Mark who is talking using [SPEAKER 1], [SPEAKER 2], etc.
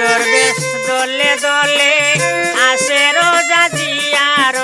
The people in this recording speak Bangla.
[SPEAKER 1] দরবেশ দলে দলে আসে রোজা জিয়ার